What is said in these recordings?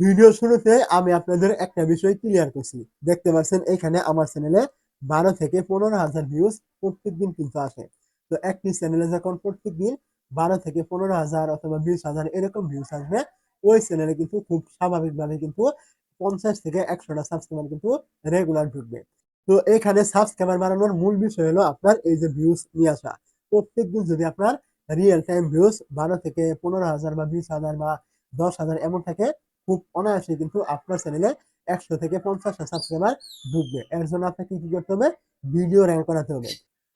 Video শুরুতে আমি আপনাদের একটা বিষয় ক্লিয়ার করছি। দেখতে পাচ্ছেন, এখানে আমার চ্যানেলে বারো থেকে পনেরো হাজার ভিউজ প্রত্যেক দিন কিন্তু আসে। তো একটি চ্যানেলে যখন প্রত্যেক দিন বারো থেকে পনেরো হাজার অথবা বিশ হাজার এরকম ভিউজ আসবে, ওই চ্যানেলে কিন্তু খুব স্বাভাবিকভাবে কিন্তু পঞ্চাশ থেকে একশোটা সাবস্ক্রাইবার কিন্তু রেগুলার ঢুকবে। তো এখানে সাবস্ক্রাইবার বাড়ানোর মূল বিষয় হলো আপনার এই যে ভিউজ নিয়ে আসা। প্রত্যেক দিন যদি আপনার রিয়েল টাইম ভিউজ বারো থেকে পনেরো হাজার বা বিশ হাজার বা দশ হাজার এমন থাকে খুব অনায়াসে কিন্তু আপনার চ্যানেলে একশো থেকে পঞ্চাশটা সাবস্ক্রাইবার ঢুকবে। এর জন্য আপনাকে কি করতে হবে? ভিডিও র্যাঙ্ক করাতে হবে।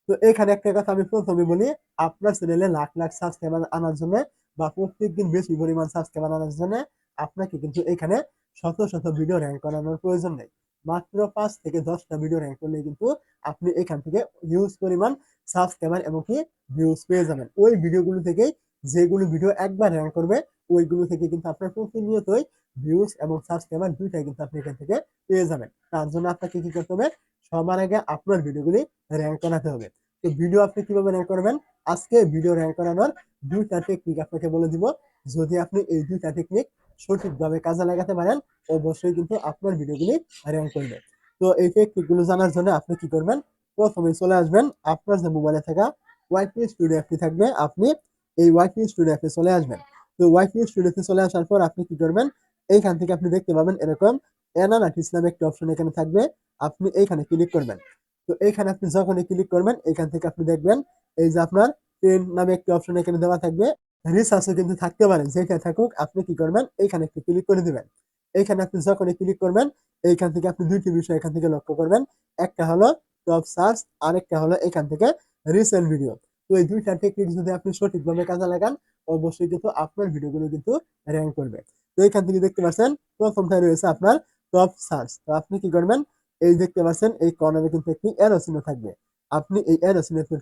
তো এখানে একটা কথা আমি প্রথমে বলি, আপনার চ্যানেলে লাখ লাখ সাবস্ক্রাইবার আনার জন্য বা প্রত্যেকদিন বেশি পরিমাণ সাবস্ক্রাইবার আনার জন্য আপনাকে কিন্তু এখানে শত শত ভিডিও র্যাঙ্ক করানোর প্রয়োজন নেই। মাত্র পাঁচ থেকে দশটা ভিডিও র্যাঙ্ক করলে কিন্তু আপনি এখান থেকে হিউজ পরিমাণ সাবস্ক্রাইবার এবং কি ভিউজ পেয়ে যাবেন। ওই ভিডিওগুলো থেকেই যেগুলো ভিডিও একবার র্যাঙ্ক করবে ওইগুলো থেকে কিন্তু আপনার প্রতিনিয়তই ভিউজ এবং সাবস্ক্রাইবার দুইটাই কিন্তু আপনি এখান থেকে পেয়ে যাবেন। তার জন্য আপনাকে কি করতে হবে? সবার আগে আপনার ভিডিওগুলি র্যাঙ্ক করাতে হবে। তো ভিডিও আপনি কীভাবে র্যাঙ্ক করবেন? আজকে ভিডিও র্যাঙ্ক করানোর দুইটা টেকনিক আপনাকে বলে দিব। যদি আপনি এই দুইটা টেকনিক সঠিকভাবে কাজে লাগাতে পারেন, অবশ্যই কিন্তু আপনার ভিডিওগুলি র্যাঙ্ক করবে। তো এই টেকনিকগুলো জানার জন্য আপনি কি করবেন? প্রথমে চলে আসবেন। আপনার যে মোবাইলে থাকা ওয়াইপি স্টুডিও অ্যাপটি থাকবে। আপনি এই ওয়াইপি স্টুডিও অ্যাপে চলে আসবেন। তো ওয়াইপি স্টুডিওতে চলে আসার পর আপনি কি করবেন? এইখান থেকে আপনি দেখতে পাবেন এরকম অ্যানালাইটিস নামে একটি অপশন এখানে থাকবে। আপনি এইখানে ক্লিক করবেন। তো এইখানে আপনি যখনই ক্লিক করবেন এখান থেকে আপনি দেখবেন এই যে আপনার ট্রেন নামে একটি অপশন এখানে দেওয়া থাকবে। রিসার্চও কিন্তু থাকতে পারে যেটা থাকুক আপনি কি করবেন? এইখানে একটু ক্লিক করে দিবেন। এইখানে আপনি যখনই ক্লিক করবেন, এইখান থেকে আপনি দুইটি বিষয় এখান থেকে লক্ষ্য করবেন। একটা হলো টপ সার্চ আরেকটা হলো এখান থেকে রিসেন্ট ভিডিও তো এই দুইটা টেকনিক যদি আপনি সঠিকভাবে কাজে লাগান অবশ্যই কিন্তু আপনার ভিডিওগুলো কিন্তু র্যাঙ্ক করবে। তো এখান থেকে দেখতে পাচ্ছেন প্রথমটা রয়েছে আপনার টপ সার্চ তো আপনি কি করবেন? এই দেখতে পাচ্ছেন, এই কর্নারে কিন্তু একটি অ্যারো চিহ্ন থাকবে। আপনি এই অ্যারো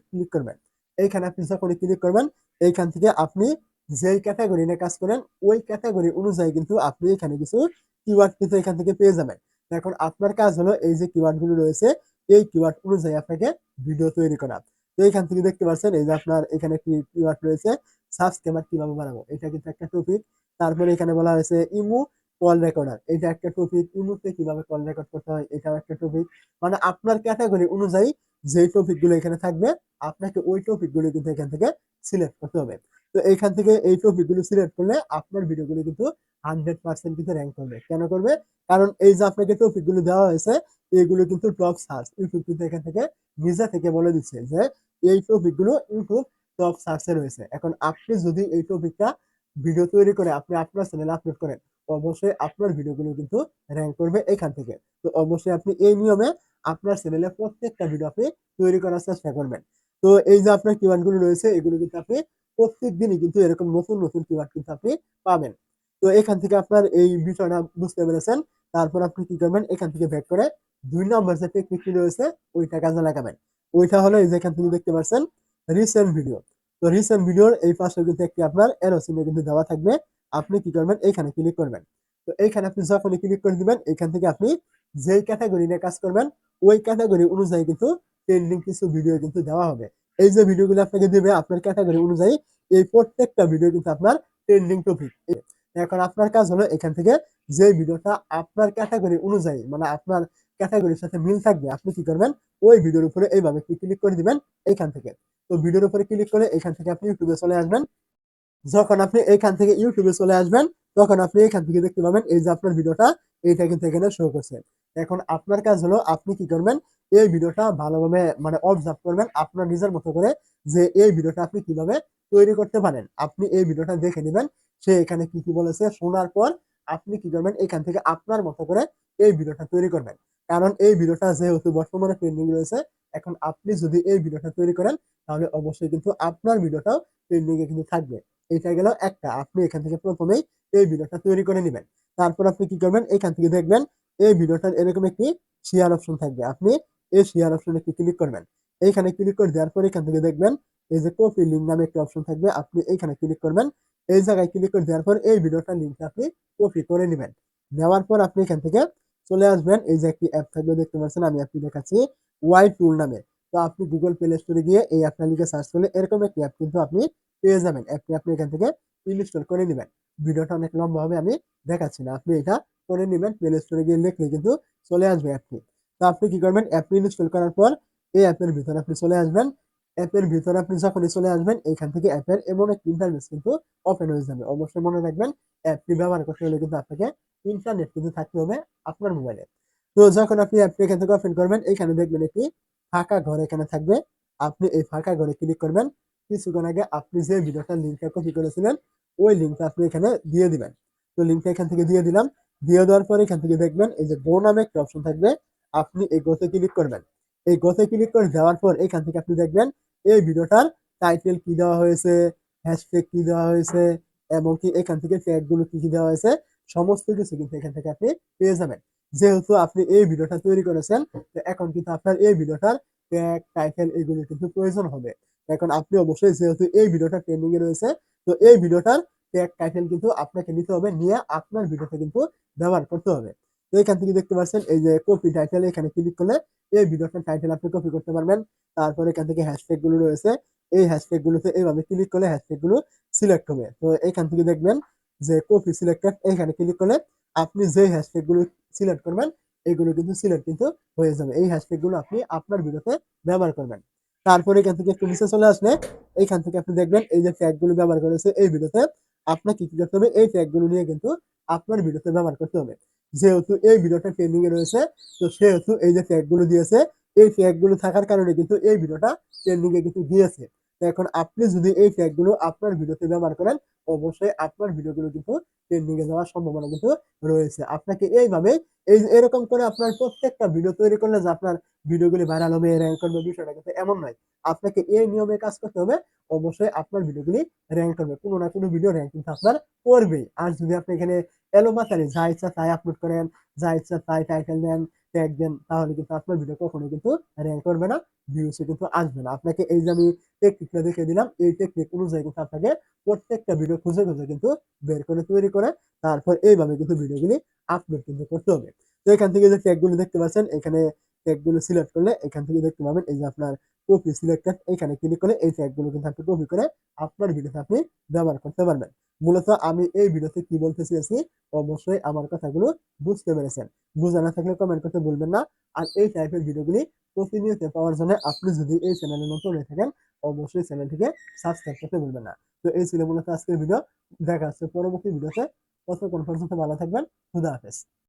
ক্লিক করবেন। এইখানে আপনি যখন ক্লিক করবেন, এইখান থেকে আপনি যেই ক্যাটাগরি নিয়ে কাজ করেন, ওই ক্যাটাগরি অনুযায়ী কিন্তু আপনি এখানে কিছু কিওয়ার্ড কিন্তু এখান থেকে পেয়ে যাবেন। এখন আপনার কাজ হলো এই যে কিওয়ার্ডগুলো রয়েছে, এই কিওয়ার্ড অনুযায়ী আপনাকে ভিডিও তৈরি করা। তো এখান থেকে দেখতে পাচ্ছেন, এই যে আপনার এখানে একটি কিওয়ার্ড রয়েছে সাবস্ক্রাইবার কীভাবে বানাবো? এটা কিন্তু একটা টপিক তারপরে এখানে বলা হয়েছে ইমু কল রেকর্ডার এটা একটা টপিক ইমুতে কীভাবে কল রেকর্ড করতে হয়, এটাও একটা টপিক মানে আপনার ক্যাটাগরি অনুযায়ী যে টপিকগুলো এখানে থাকবে, আপনাকে ওই টপিকগুলো কিন্তু এখান থেকে সিলেক্ট করতে হবে। তো এইখান থেকে এই টপিকগুলো সিলেক্ট করলে আপনার ভিডিওগুলো কিন্তু হান্ড্রেড পার্সেন্ট কিন্তু র্যাঙ্ক করবে। কেন করবে? কারণ এই যে আপনাকে টপিকগুলো দেওয়া হয়েছে এইগুলো কিন্তু টপ সার্চ ইউটিউব কিন্তু এখান থেকে নিজে থেকে বলে দিচ্ছে যে, এই টপিকগুলো ইউটিউব টপ সার্চে রয়েছে। এখন আপনি যদি এই টপিকটা ভিডিও তৈরি করে আপনি আপনার চ্যানেলে আপলোড করেন অবশ্যই আপনার ভিডিওগুলো কিন্তু র্যাঙ্ক করবে এখান থেকে। তো অবশ্যই আপনি এই নিয়মে আপনার চ্যানেলে প্রত্যেকটা ভিডিও আপনি তৈরি করার চেষ্টা করবেন। তো এই যে আপনার কিওয়ার্ডগুলো রয়েছে, এগুলো কিন্তু আপনি প্রত্যেক দিনই কিন্তু এরকম নতুন নতুন কিওয়ার্ড কিন্তু আপনি পাবেন। তো এখান থেকে আপনার এই বিষয়টা বুঝতে পেরেছেন। তারপর আপনি কি করবেন? এখান থেকে ব্যাক করে দুই নম্বর যে টেকনিকটি রয়েছে ওইটা কাজে লাগাবেন। ওইটা হলো এই যে এখান থেকে দেখতে পাচ্ছেন রিসেন্ট ভিডিও তো রিসেন্ট ভিডিওর এই পাশে কিন্তু একটি আপনার এরো কিন্তু দেওয়া থাকবে। আপনি কি করবেন? এইখানে ক্লিক করবেন। তো এইখানে আপনি যখনই ক্লিক করে দিবেন এখান থেকে আপনি যেই ক্যাটাগরি নিয়ে কাজ করবেন, ওই ক্যাটাগরি অনুযায়ী কিন্তু ট্রেন্ডিং কিছু ভিডিও কিন্তু দেওয়া হবে। এই যে ভিডিওগুলো আপনাকে দিবে, আপনার ক্যাটাগরি অনুযায়ী এই প্রত্যেকটা ভিডিও কিন্তু আপনার ট্রেন্ডিং টপিক এখন আপনার কাজ হলো এখান থেকে যে ভিডিওটা আপনার ক্যাটাগরি অনুযায়ী মানে আপনার ক্যাটাগরির সাথে মিল থাকবে, আপনি কি করবেন? ওই ভিডিওর উপরে এইভাবে ক্লিক করে দিবেন এইখান থেকে। তো ভিডিওর উপরে ক্লিক করে এখান থেকে আপনি ইউটিউবে চলে আসবেন। যখন আপনি এখান থেকে ইউটিউবে চলে আসবেন, তখন আপনি এখান থেকে দেখতে পাবেন এই যে আপনার ভিডিওটা, এইটা কিন্তু এখানে শো করছে। এখন আপনার কাজ হলো আপনি কি করবেন, এই ভিডিওটা ভালোভাবে মানে অবজার্ভ করবেন আপনার নিজের মতো করে যে এই ভিডিওটা আপনি কীভাবে তৈরি করতে পারেন। আপনি এই ভিডিওটা দেখে নেবেন, সে এখানে কি কি বলেছে, শোনার পর আপনি কি করবেন, এখান থেকে আপনার মতো করে এই ভিডিওটা তৈরি করবেন। কারণ এই ভিডিওটা যেহেতু বর্তমানে ট্রেন্ডিং রয়েছে, এখন আপনি যদি এই ভিডিওটা তৈরি করেন, তাহলে অবশ্যই কিন্তু আপনার ভিডিওটাও ট্রেন্ডিং এ কিন্তু থাকবে। এটা গেল একটা, আপনি এখান থেকে প্রথমেই এই ভিডিওটা তৈরি করে নেবেন। তারপর আপনি কি করবেন? এখান থেকে দেখবেন এই ভিডিওটার এরকম একটি শেয়ার অপশন থাকবে। আপনি এই শেয়ার অপশনে ক্লিক করবেন। এইখানে ক্লিক করে দেওয়ার পর এখান থেকে দেখবেন এই যে কপি লিঙ্ক নামে একটা অপশন থাকবে। আপনি এইখানে ক্লিক করবেন। এই জায়গায় ক্লিক করে দেওয়ার পর এই ভিডিওটার লিঙ্কটা আপনি কপি করে নেবেন। নেওয়ার পর আপনি এখান থেকে চলে আসবেন এই যে একটি অ্যাপ থাকবে দেখতে পাচ্ছেন আমি আপনি দেখাচ্ছি ওয়াই টুল নামে তো আপনি গুগল প্লে স্টোরে গিয়ে এই অ্যাপটা লিখে সার্চ করলে এরকম একটি অ্যাপ কিন্তু আপনি পেয়ে যাবেন অ্যাপটি আপনি এখান থেকে ইনস্টল করে নেবেন ভিডিওটা অনেক লম্বা হবে, আমি দেখাচ্ছি না। আপনি এটা করে নিবেন। প্লে স্টোরে গিয়ে লিখলে কিন্তু চলে আসবে অ্যাপটি। তো আপনি কি করবেন অ্যাপটি ইনস্টল করার পর এই অ্যাপের ভিতরে আপনি চলে আসবেন। অ্যাপের ভিতরে আপনি যখনই চলে আসবেন, এইখান থেকে অ্যাপের এমন একটি ইন্টারফেস কিন্তু ওপেন হয়ে যাবে। অবশ্যই মনে রাখবেন অ্যাপটি ব্যবহার করতে হলে কিন্তু আপনাকে ইন্টারনেট কিন্তু থাকতে হবে আপনার মোবাইলে। তো যখন আপনি অ্যাপটি এখান থেকে ওপেন করবেন এখানে দেখবেন একটি ফাঁকা ঘর এখানে থাকবে। আপনি এই ফাঁকা ঘরে ক্লিক করবেন। কিছুক্ষণ আগে আপনি যে ভিডিওটার লিঙ্কটা কপি করেছিলেন ওই লিঙ্কটা আপনি এখানে দিয়ে দিবেন। তো লিঙ্কটা এখান থেকে দিয়ে দিলাম। দিয়ে দেওয়ার পরে এখান থেকে দেখবেন এই যে গো নামে একটা অপশন থাকবে। আপনি এই গোতে ক্লিক করবেন। এই গোতে ক্লিক করে যাওয়ার পর এখান থেকে আপনি দেখবেন এই ভিডিওটার টাইটেল কি দেওয়া হয়েছে, হ্যাশট্যাগ কি দেওয়া হয়েছে এমনকি এখান থেকে ট্যাগগুলো কি, কি দেওয়া হয়েছে সমস্ত কিছু কিন্তু এখান থেকে আপনি পেয়ে যাবেন। যেহেতু আপনি এই ভিডিওটা তৈরি করেছেন তো এখন কিন্তু আপনার এই ভিডিওটার ট্যাগ, টাইটেল এগুলো কিন্তু প্রয়োজন হবে। এখন আপনি অবশ্যই যেহেতু এই ভিডিওটা ট্রেন্ডিং এ রয়েছে তো এই ভিডিওটার ট্যাগ, টাইটেল কিন্তু আপনাকে নিতে হবে। নিয়ে আপনার ভিডিওতে কিন্তু ব্যবহার করতে হবে। তো এখান থেকে দেখতে পাচ্ছেন এই যে কপি টাইটেল এখানে ক্লিক করলে এই ভিডিওটার টাইটেল আপনি কপি করতে পারবেন। তারপর এখান থেকে হ্যাশট্যাগগুলো রয়েছে। এই হ্যাশট্যাগ গুলোতে এইভাবে ক্লিক করলে হ্যাশট্যাগগুলো সিলেক্ট হবে। তো এখান থেকে দেখবেন যে কপি সিলেক্টেড এখানে ক্লিক করলে আপনি যে হ্যাশট্যাগগুলো সিলেক্ট করবেন এগুলো কিন্তু সিলেক্ট কিন্তু হয়ে যাবে। এই হ্যাশট্যাগগুলো আপনি আপনার ভিডিওতে ব্যবহার করবেন। তারপরে এখান থেকে একটু নিচে চলে আসলে, এইখান থেকে আপনি দেখবেন এই যে ট্যাগগুলো ব্যবহার করেছে এই ভিডিওতে আপনাকে কি করতে হবে এই ট্যাগগুলো নিয়ে কিন্তু আপনার ভিডিওতে ব্যবহার করতে হবে। যেহেতু এই ভিডিওটা ট্রেন্ডিং এ রয়েছে, তো সেহেতু এই যে ট্যাগগুলো দিয়েছে, এই ট্যাগগুলো থাকার কারণে কিন্তু এই ভিডিওটা ট্রেন্ডিং এ কিন্তু গিয়েছে। এখন আপনি যদি এই ট্যাগগুলো আপনার ভিডিওতে ব্যবহার করেন অবশ্যই আপনার ভিডিওগুলো কিন্তু ট্রেন্ডিং এ যাওয়ার সম্ভাবনা কিন্তু রয়েছে। আপনাকে এইভাবে এই এরকম করে আপনার প্রত্যেকটা ভিডিও তৈরি করলে যে আপনার ভিডিওগুলি ভাইরাল হবে, র্যাঙ্ক করবে বিষয়টা কিন্তু এমন নয়। আপনাকে এই নিয়মে কাজ করতে হবে অবশ্যই আপনার ভিডিওগুলি র্যাঙ্ক করবে। কোন না কোন ভিডিও র‍্যাংক কিন্তু আপনার করবেই। আর যদি আপনি এখানে এলোপাতাড়ি যা ইচ্ছা তাই আপলোড করেন, যা ইচ্ছা তাই টাইটেল দেন, ট্যাগ দেন তাহলে কিন্তু আপনার ভিডিও কখনো কিন্তু র্যাঙ্ক করবে না, ভিউজ ও কিন্তু আসবে না। আপনাকে এই যে আমি টেকনিকটা দেখিয়ে দিলাম এই টেকনিক অনুযায়ী কিন্তু আপনাকে প্রত্যেকটা ভিডিও খুঁজে, খুঁজে কিন্তু বের করে তৈরি করে তারপর এইভাবে কিন্তু ভিডিওগুলি আপলোড কিন্তু করতে হবে। তো এখান থেকে যে ট্যাগগুলো দেখতে পাচ্ছেন এখানে ট্যাগগুলো সিলেক্ট করলে এখান থেকে দেখতে পাবেন এই যে আপনার কপি সিলেক্টেড এখানে ক্লিক করলে এই ট্যাগগুলো কিন্তু আপনি কপি করে আপনার ভিডিওতে আপনি ব্যবহার করতে পারবেন। মূলত আমি এই ভিডিওতে কি বলতে চেয়েছি অবশ্যই আমার কথাগুলো বুঝতে পেরেছেন। বুঝা না থাকলে কমেন্ট করতে ভুলবেন না। আর এই টাইপের ভিডিওগুলি প্রতিনিয়ত পাওয়ার জন্য আপনি যদি এই চ্যানেলে নতুন হয়ে থাকেন, অবশ্যই চ্যানেলটিকে সাবস্ক্রাইব করতে ভুলবেন না। তো এই ছিল মূলত আজকের ভিডিও। দেখা হচ্ছে পরবর্তী ভিডিওতে। কত পর্যন্ত ভালো থাকবেন। খুদা হাফেজ।